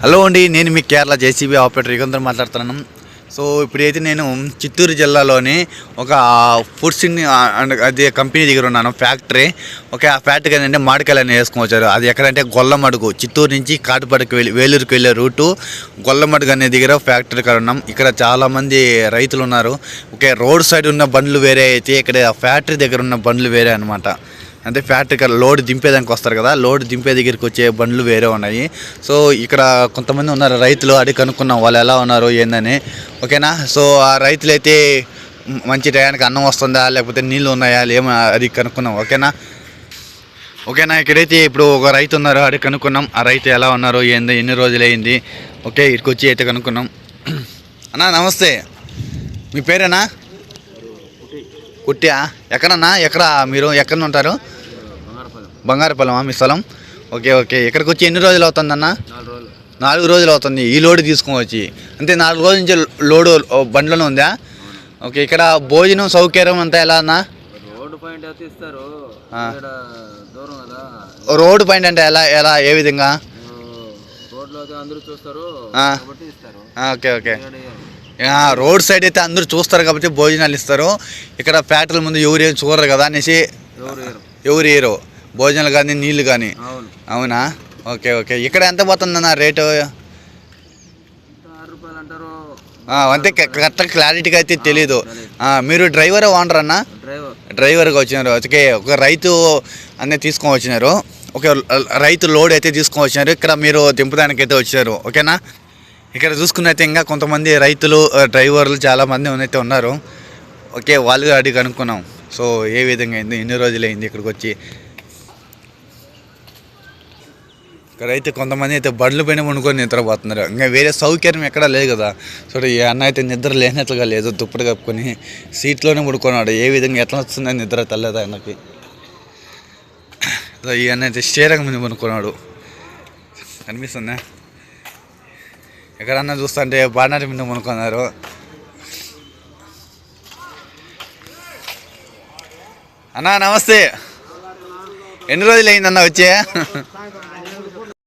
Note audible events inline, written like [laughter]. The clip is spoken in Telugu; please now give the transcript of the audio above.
హలో అండి నేను మీ కేరళ జేసీబీ ఆపరేటర్ యుగంధర్ మాట్లాడుతున్నాను. సో ఇప్పుడైతే నేను చిత్తూరు జిల్లాలోని ఒక ఫుడ్స్ అండ్ అది కంపెనీ దగ్గర ఉన్నాను ఫ్యాక్టరీ. ఒక ఆ ఫ్యాక్టరీ ఏంటంటే మామిడికాయలు వేసుకొచ్చారు అది ఎక్కడంటే గొల్లమడుగు చిత్తూరు నుంచి కాటుపడికి వెళ్ళి వేలూరుకి వెళ్ళే రూటు గొల్లమడుగు అనే దగ్గర ఫ్యాక్టరీ కాడ ఉన్నాం. ఇక్కడ చాలామంది రైతులు ఉన్నారు. ఓకే రోడ్ సైడ్ ఉన్న బండ్లు వేరే అయితే ఇక్కడ ఫ్యాక్టరీ దగ్గర ఉన్న బండ్లు వేరే అనమాట అంటే ఫ్యాక్టరీ కాడ లోడ్ దింపేదానికి వస్తారు కదా లోడ్ దింపే దగ్గరికి వచ్చే బండ్లు వేరే ఉన్నాయి. సో ఇక్కడ కొంతమంది ఉన్నారు రైతులు అడిగి కనుక్కున్నాం వాళ్ళు ఎలా ఉన్నారు ఏందని. ఓకేనా? సో ఆ రైతులైతే మంచి టయానికి అన్నం వస్తుందా లేకపోతే నీళ్ళు ఉన్నాయా లేమో అది కనుక్కున్నాం ఓకేనా? ఓకేనా? ఇక్కడైతే ఇప్పుడు ఒక రైతు ఉన్నారు అడిగి కనుక్కున్నాం ఆ రైతు ఎలా ఉన్నారు ఏంది ఎన్ని రోజులు అయింది ఓకే ఇక్కడికి వచ్చి అయితే కనుక్కున్నాం. [clears throat] అన్నా నమస్తే. మీ పేరేనా? కుట్టియా ఎక్కడన్నా? ఎక్కడ మీరు? ఎక్కడ ఉంటారు? బంగారపల్లెమా? మీ స్థలం? Okay okay. ఇక్కడికి వచ్చి ఎన్ని రోజులు అవుతుందన్న? నాలుగు రోజులు నాలుగు రోజులు అవుతుంది. ఈ లోడ్ తీసుకొని వచ్చి. అంతే నాలుగు రోజుల నుంచి లోడు బండ్లోనే ఉందా? ఓకే ఇక్కడ భోజనం సౌకర్యం అంతా ఎలా అన్నా? రోడ్డు పాయింట్ అంటే ఎలా ఎలా ఏ విధంగా? Okay okay. రోడ్ సైడ్ అయితే అందరూ చూస్తారు కాబట్టి భోజనాలు ఇస్తారు. ఇక్కడ ఫ్యాక్టరీల ముందు ఎవరు ఏం చూడరు కదా అనేసి ఎవరు ఇయ్యరు భోజనాలు కానీ నీళ్ళు కానీ. అవును. Okay okay. ఇక్కడ ఎంత పోతుందన్న రేటు? అంతే కరెక్ట్ క్లారిటీగా అయితే తెలీదు. మీరు డ్రైవర్ ఓనర్ అన్న? డ్రైవర్. డ్రైవర్గా వచ్చినారు. ఓకే ఒక రైతు అన్నీ తీసుకొని వచ్చినారు. ఓకే రైతు లోడ్ అయితే తీసుకొని వచ్చినారు. ఇక్కడ మీరు దింపడానికి అయితే వచ్చారు. ఓకేనా? ఇక్కడ చూసుకున్నైతే ఇంకా కొంతమంది రైతులు డ్రైవర్లు చాలామంది అయితే ఉన్నారు. ఓకే వాళ్ళు అడిగి అనుకున్నాం సో ఏ విధంగా అయింది? ఎన్ని రోజులు అయింది ఇక్కడికి వచ్చి? ఇక్కడైతే కొంతమంది అయితే బండ్లు పైన వండుకొని నిద్రపోతున్నారు. ఇంకా వేరే సౌకర్యం ఎక్కడా లేదు కదా. సో ఈ అన్న అయితే నిద్ర లేనట్లుగా లేదు. దుప్పటి కప్పుకొని సీట్లోనే పడుకున్నాడు. ఏ విధంగా ఎట్లా వస్తుందో నిద్ర తెల్లదు ఆయనకి? సో ఈ అన్న అయితే స్టేరంగ మీద పడుకున్నాడు. కనిపిస్తుందా? ఎక్కడన్నా చూస్తుంటే బాణాటి మీద మునుకున్నారు అన్నా నమస్తే. ఎన్ని రోజులు అయిందన్నా వచ్చే?